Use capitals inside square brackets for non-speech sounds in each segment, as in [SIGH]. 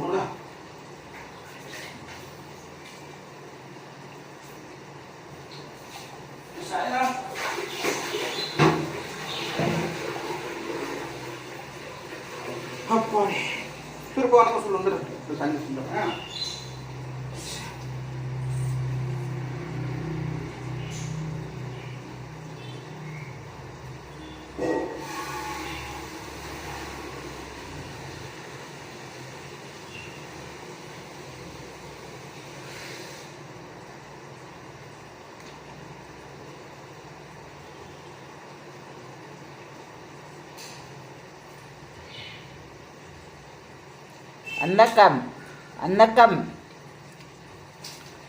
போடா சாயரா. அப்பாடி. திரும்ப வணக்கம் சொல்லு வந்துடு. தண்ணி சொல்லுறேன் வணக்கம் வணக்கம்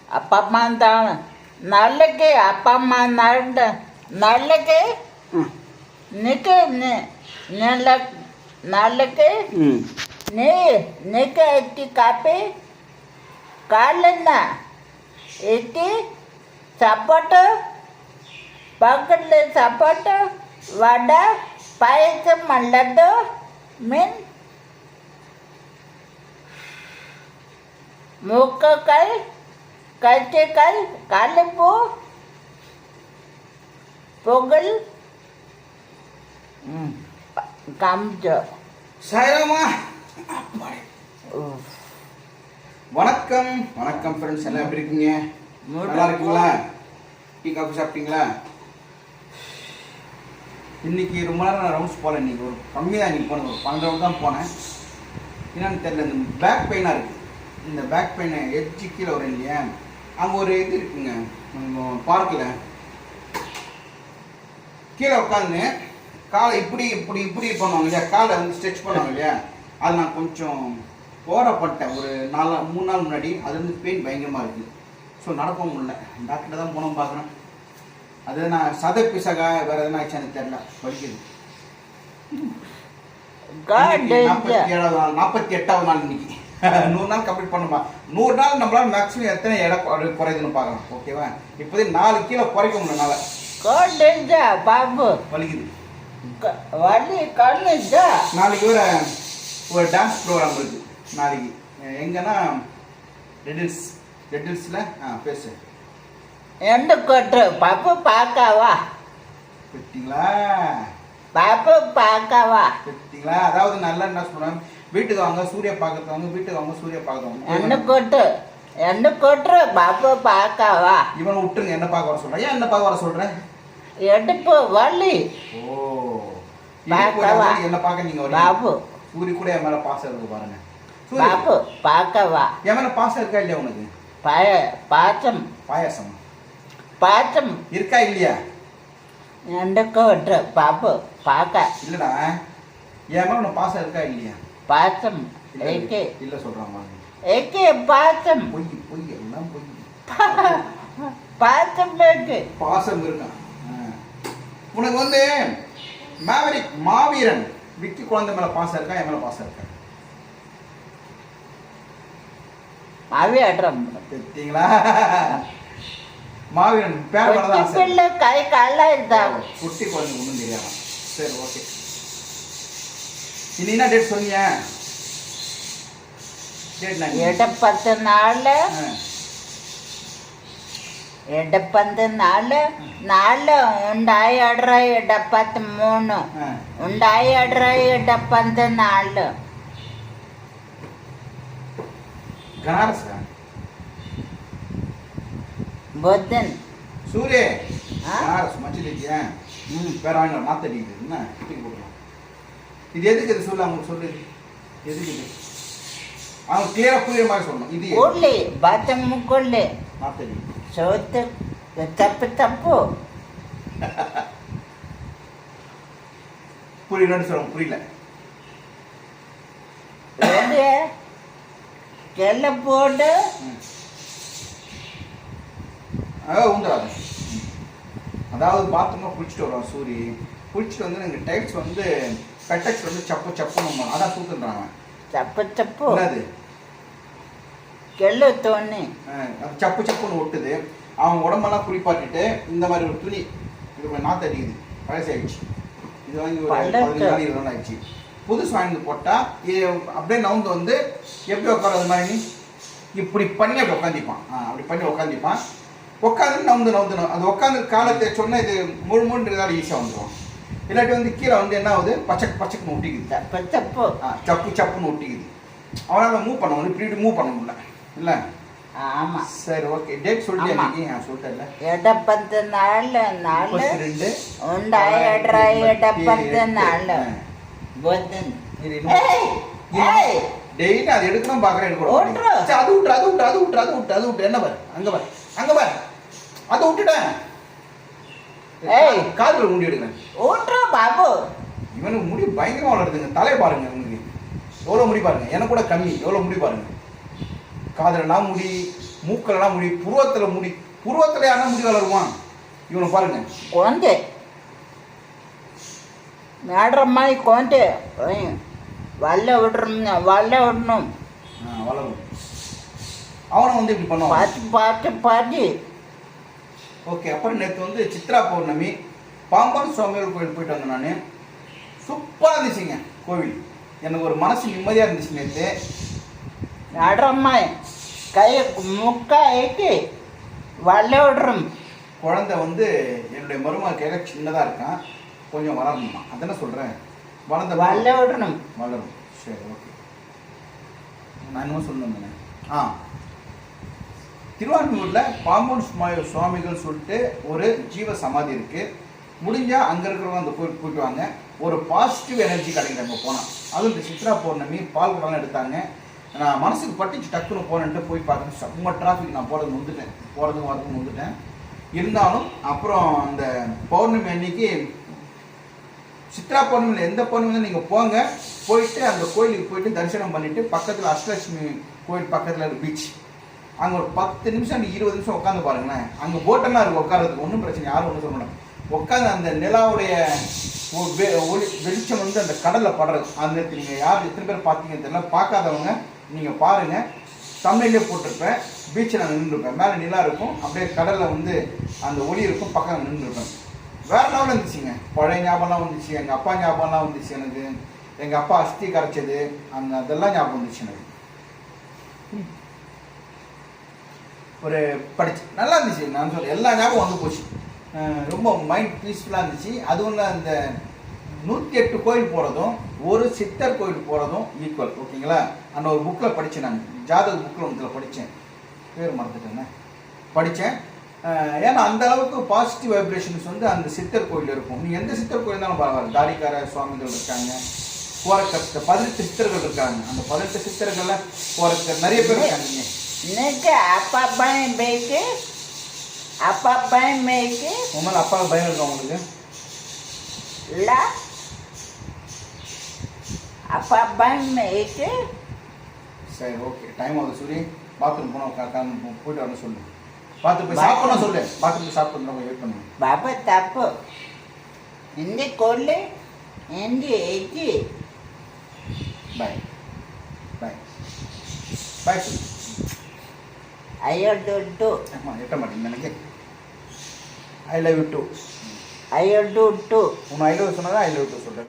அப்பா அம்மா தான் நாளைக்கு அப்பா அம்மா நாள் நாளைக்கு ம் நிற்கு நல்ல ம். நீ நிற்க எட்டி காப்பி. காலನ್ನ எட்டி சப்பாட்டு. பக்கத்தில் சப்பாட்டு வடை பாயசம் லட்டு மீன். மூக்கக்காய் கத்திரிக்காய் காலிப்பூ ம். காமிச்சோம் சாயராமா. வணக்கம். வணக்கம் ஃப்ரெண்ட்ஸ் எல்லாம் எப்படி இருக்கீங்க? நல்லா இருக்கீங்களா? டீ காஃபி சாப்பிட்டீங்களா? இன்னைக்கு ரொம்ப நேரம் நான் ரவுண்ட்ஸ் போகல. இன்னைக்கு ஒரு கம்மியாக இன்னைக்கு போனது. ஒரு பன்னெண்டு ரவுண்ட் தான் போனேன். என்னன்னு தெரியல இந்த பேக் பெயினாக இருக்குது இந்த பேக் பெயினை எட்ஜி கீழே வரும் இல்லையா? அங்கே ஒரு இது இருக்குங்க. பார்க்கில். கீழே உட்காந்து காலை இப்படி இப்படி இப்படி பண்ணுவாங்க இல்லையா? காலை வந்து ஸ்ட்ரெச் பண்ணுவாங்க இல்லையா? அது நான் கொஞ்சம் ஓரப்பட்டேன் ஒரு நாலு மூணு நாள் முன்னாடி அது வந்து பெயின் பயங்கரமாக இருக்குது ஸோ நடக்கவும் முடியல. டாக்டர் தான் போனோம் பார்க்குறேன். அது நான் சத பிசகா வேறு எதனா ஆச்சுன்னு தெரில படிக்குது நாற்பத்தி ஏழாவது நாள் நாற்பத்தி எட்டாவது நாள் இன்னைக்கு. [LAUGHS] நூறு நாள் கம்ப்ளீட் பண்ணுமா? நூறு நாள் நம்மளால மேக்ஸிமம் எத்தனை இடம் குறை- குறையுதுன்னு பார்க்கலாம் ஓகேவா இப்போதைக்கு நாலு கிலோ குறைக்க முடியல கோடிஞ்சா பாபு வலிக்குது. வலி கண்ணுச்சா நாளைக்கு ஒரு ஒரு டான்ஸ் ப்ரோக்ராம் இருக்கு. நாளைக்கு. எங்கன்னா? ரெட்டில்ஸ் ரெட்டில்ஸில் ஆ பேசு. எந்த கொட்டு பாப்பு பார்க்கவா? பெட்டிங்களா? பாப்பு பார்க்கவா? பெட்டிங்களா? அதாவது நல்லா என்ன சொல்கிறேன் வீட்டுக்கு வாங்க சூரிய பார்க்கறது வாங்க வீட்டுக்கு வாங்க சூரிய பார்க்கறது வாங்க. கொட்டு எந்த கொட்டு பாப்பு பார்க்கவா? இவனை விட்டுருங்க என்ன பார்க்க வர சொல்கிறேன் ஏன் என்ன பார்க்க வர சொல்கிறேன் எடுப்பு வலி ஓ. பார்க்கவா? என்ன பார்க்க வரீங்க? பாபு. சூரிய கூட என் மேலே பாசம் இருக்கு பாருங்க. பாப்பு பார்க்கவா? என் மேலே பாசம் இருக்கா இல்லையா உனக்கு? பய பாச்சம் பாயாசம். பாச்சம் இருக்கா இல்லையா? எந்த கொட்டு? பாப்பு பார்க்க. இல்லடா. என் மேல உனக்கு பாசம் இருக்கா இல்லையா? இல்ல ஏகே. இல்ல சொல்றாமா ஏகே பாச்சம் பொய் பொய் எல்லாம் பொய். பாச்சம் ஏகே பாசம் இருக்கான். உனக்கு வந்து மேவரிக் மாவீரன் விக்கி குழந்தை மேல பாசம் இருக்கா? என் மேல பாசம் இருக்கா? அவி அட்ரம் தெரியுங்களா மாவீரன் பேர் கை கால இருந்தாங்க குட்டி குழந்தை ஒன்றும் தெரியாதா? சரி ஓகே. நீ என்ன டேட் சொன்னீங்க இடப்பத்து நாள் இடப்பத்து நாள் നാല് ഉണ്ടായി അടറ ഇടപ്പത്ത് മൂന്ന് ഉണ്ടായി അടറ ഇടപ്പത്ത് നാല് ബുദ്ധൻ സൂര്യ മാറ്റി പേരാണോ മാത്തടി இது எதுக்கு இது சொல்லு அவங்க சொல்லு. எதுக்கு இது? அவங்க கிளியரா புரியுற மாதிரி சொல்லணும். இது கொள்ளு பாத்ரூம் கொள்ளு. மாத்தடி. சோத்து தப்பு தப்பு. புரியலன்னு சொல்லுங்க புரியல. கெல்ல போட்டு. உண்டாது அதாவது பாத்ரூம்லாம் குளிச்சுட்டு வரோம் சூரி. குளிச்சுட்டு வந்து எனக்கு டைல்ஸ் வந்து பெட்டெக்ஸ் வந்து சப்பு சப்புன்னு அதான் தூக்குன்றான் அவன். சப்பு சப்பு. என்னது? கெல்லு தோணு சப்பு சப்புன்னு ஒட்டுது. அவன் உடம்பெல்லாம் குளிப்பாட்டிட்டு இந்த மாதிரி ஒரு துணி இது நாற்று அடிக்குது. பழசாயிடுச்சு இது வாங்கி ஒரு பதினஞ்சு நாள் இருபது ஆயிடுச்சு. புதுசு வாங்கி போட்டால் இது அப்படியே நவுந்து வந்து எப்படி உட்காராது மாதிரி? இப்படி பண்ணி அப்படி உட்காந்துப்பான் அப்படி பண்ணி உட்காந்துப்பான் உட்காந்து நவுந்து நவுந்து அது உட்காந்து காலத்தை சொன்னால் இது முழு முழு ஈஸியாக வந்துடும் இல்லாட்டி வந்து கீழே வந்து என்ன ஆகுது பச்சக்கு பச்சக்குன்னு ஒட்டிக்குது. சப்பு சப்பு சப்புன்னு ஒட்டிக்குது. அவனால் மூவ் பண்ண முடியும் இப்படி மூவ் பண்ண முடியல. இல்லை? ஆமாம் சரி ஓகே டேட் சொல்லிட்டேன் நீங்கள் சொல்லிட்டேன் எடப்பத்து நாள் நாள் ரெண்டு உண்டாய் எட்ரா எடப்பத்து நாள் புதன் டெய்லி அது எடுக்கணும் பார்க்குறேன் எடுக்கணும் அது விட்டு அது விட்டு அது விட்டு அது விட்டு அது விட்டு என்ன பாரு? அங்கே பாரு. அங்கே பாரு. அதை விட்டுட்டேன். ஏய். காதில் முடி எடுக்கிறேன். ஓட்டுறா பாபு. இவனுக்கு முடி பயங்கரமாக வளருதுங்க. தலையை பாருங்க இவனுக்கு. எவ்வளோ முடி பாருங்க. எனக்கு கூட கம்மி எவ்வளோ முடி பாருங்க. காதலெல்லாம் முடி மூக்கலெல்லாம் முடி புருவத்தில் முடி புருவத்தில் யாரா முடி வளருவான்? இவனை பாருங்க. குழந்தை. மேடுற மாதிரி குழந்தை. வல்ல விடுறோம் வல்ல விடணும். வளரும். அவனை வந்து இப்படி பண்ணுவான். பார்த்து பார்த்து பாட்டி ஓகே அப்புறம் நேற்று வந்து சித்ரா பௌர்ணமி. பாம்பன் சுவாமிகள் கோயில் போயிட்டு வந்தேன் நான். சூப்பராக இருந்துச்சுங்க கோவில். எனக்கு ஒரு மனசு நிம்மதியாக இருந்துச்சு நேற்று மேட்ரம்மாய் கை முக்க ஐட்டி வல்ல விடுறோம். குழந்தை வந்து என்னுடைய மருமக கையில் சின்னதாக இருக்கான். கொஞ்சம் வளரணுமா? அதானே சொல்கிறேன் வளர்ந்த வல்ல விடணும் வளரும். சரி ஓகே. நான் என்னமோ சொல்லணும் ஆ. திருவான்மூரில் பாம்பன் சுவாமிகள் சொல்லிட்டு ஒரு ஜீவ சமாதி இருக்கு. முடிஞ்சால் அங்கே இருக்கிறவங்க அந்த கோயிலுக்கு போயிட்டு வாங்க. ஒரு பாசிட்டிவ் எனர்ஜி கிடைக்குது அங்கே போனால் அதுவும் இந்த சித்ரா பௌர்ணமி பால் குடம்லாம் எடுத்தாங்க. நான் மனசுக்கு பட்டுச்சு டக்குன்னு போனேன்ட்டு போய் பார்த்தேன் செம்ம டிராஃபிக் நான் போகிறது வந்துட்டேன் போகிறதுக்கு வரதுக்கு வந்துட்டேன் இருந்தாலும் அப்புறம் அந்த பௌர்ணமி அன்னைக்கு சித்ரா பௌர்ணமியில் எந்த பௌர்ணமியில் நீங்கள் போங்க போயிட்டு அந்த கோயிலுக்கு போயிட்டு தரிசனம் பண்ணிவிட்டு பக்கத்தில் அஷ்டலட்சுமி கோயில் பக்கத்தில் ஒரு பீச் அங்கே ஒரு பத்து நிமிஷம் இருபது நிமிஷம் உட்காந்து பாருங்களேன். அங்கே போட்டெல்லாம் இருக்கு உட்காரதுக்கு ஒன்றும் பிரச்சனை யாரும் ஒன்றும் சொல்ல மாட்டாங்க. உட்காந்து அந்த நிலாவுடைய ஒ- வெ- ஒளி வெளிச்சம் வந்து அந்த கடலில் படுறது. அந்த நீங்கள் யார் எத்தனை பேர் பார்த்தீங்கன்னு தெரியல. பார்க்காதவங்க நீங்கள் பாருங்கள் தமிழ்லேயே போட்டிருப்பேன். பீச்சில் நான் நின்றுருப்பேன். மேலே நிலா இருக்கும். அப்படியே கடலில் வந்து அந்த ஒளி இருக்கும். பக்கம் நின்றுருப்பேன். வேற லெவலில் இருந்துச்சுங்க. பழைய ஞாபகம்லாம் வந்துச்சு. எங்கள் அப்பா ஞாபகம்லாம் வந்துச்சு எனக்கு. எங்கள் அப்பா அஸ்தி கரைச்சது. அந்த அதெல்லாம் ஞாபகம் வந்துச்சு எனக்கு. ஒரு படிச்சு நல்லா இருந்துச்சு. நான் சொல்கிறேன் எல்லா ஞாபகம் வந்து போச்சு. ரொம்ப மைண்ட் பீஸ்ஃபுல்லாக இருந்துச்சு. அதுவும் இல்லை அந்த நூற்றி எட்டு கோயில் போகிறதும் ஒரு சித்தர் கோயில் போகிறதும் ஈக்குவல் ஓகேங்களா அந்த ஒரு புக்கில் படித்தேன் நான். ஜாதக புக்கில் ஒன்றில் படித்தேன் பேர் மறந்துட்டேங்க படித்தேன் ஏன்னா அந்த அளவுக்கு பாசிட்டிவ் வைப்ரேஷன்ஸ் வந்து அந்த சித்தர் கோயில் இருக்கும். நீ எந்த சித்தர் கோயில் இருந்தாலும் பரவாயில்ல. தாடிக்கார சுவாமிகள் இருக்காங்க போரக்கத்த பதினெட்டு சித்தர்கள் இருக்காங்க. அந்த பதினெட்டு சித்தர்கள்ல கோரக்க நிறைய பேர் இருக்காங்க. அப்பா அப்பா பயமே இருக்கு உன் மேலே அப்பாவுக்கு பயம் இருக்கா உங்களுக்கு இல்லை. அப்பா பயமே இருக்கு சரி ஓகே டைம் ஆகுது சூரி பாத்ரூம் போனோம் போயிட்டு வரணும் சொல்லு. பார்த்து போய் சாப்பிடணும் சொல்லு. பாத்ரூம் சாப்பிடணும் வெயிட் பண்ணு பாபா தப்பு. இந்த கொல்லு இந்த எஜி பாய் பை பை சொல்லு ಅಯ್ಯೋ ದುಡ್ಡು அம்மா எட்ட மாட்டேங்க எனக்கு ஐ லவ் யூ டூ ಅಯ್ಯೋ ದುಡ್ಡು உன் ஐ லவ் சொன்னதா ஐ லவ் டூ சொல்கிறேன்